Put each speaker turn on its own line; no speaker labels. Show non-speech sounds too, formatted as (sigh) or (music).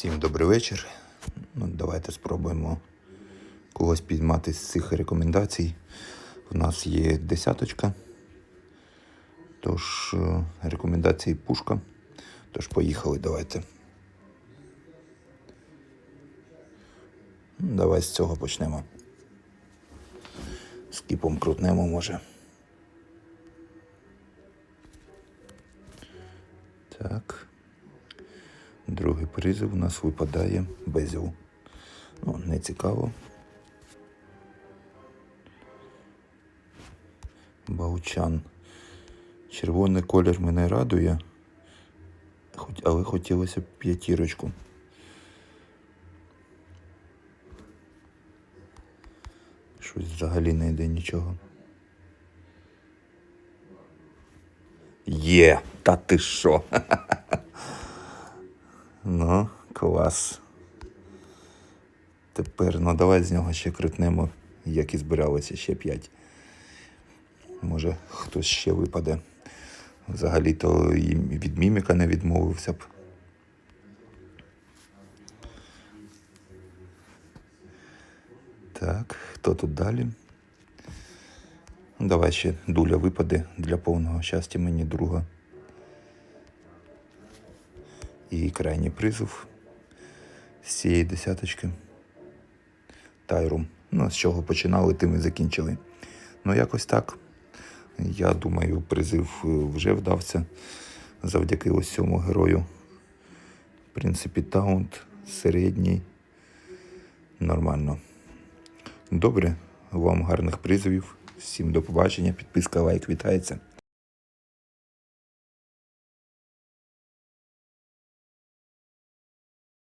Всім добрий вечір. Ну, давайте спробуємо когось підмати з цих рекомендацій. У нас є десяточка. Тож е, рекомендації пушка. Тож поїхали, давайте. Ну, Давай з цього почнемо. Скіпом крутнемо, може. Так. Другий призив у нас випадає безіл. Ну, не цікаво. Баучан. Червоний колір мене радує, але хотілося б п'ятірочку. Щось взагалі не йде нічого. Є, та ти що? (laughs) Ну, клас. Тепер, ну давай з нього ще критнемо, як і збиралося, ще 5. Може, хтось ще випаде. Взагалі-то і від міміка не відмовився б. Так, хто тут далі? Ну, Давай ще дуля випаде для повного щастя мені друга. І крайній призов з цієї десяточки. Тайрум. Ну, з чого починали, тим і закінчили. Ну, якось так. Я думаю, призив е, вже вдався завдяки ось цьому герою. В принципі, таунт середній. Нормально. Добре, вам гарних призовів. Всім до побачення. Підписка, лайк, вітається.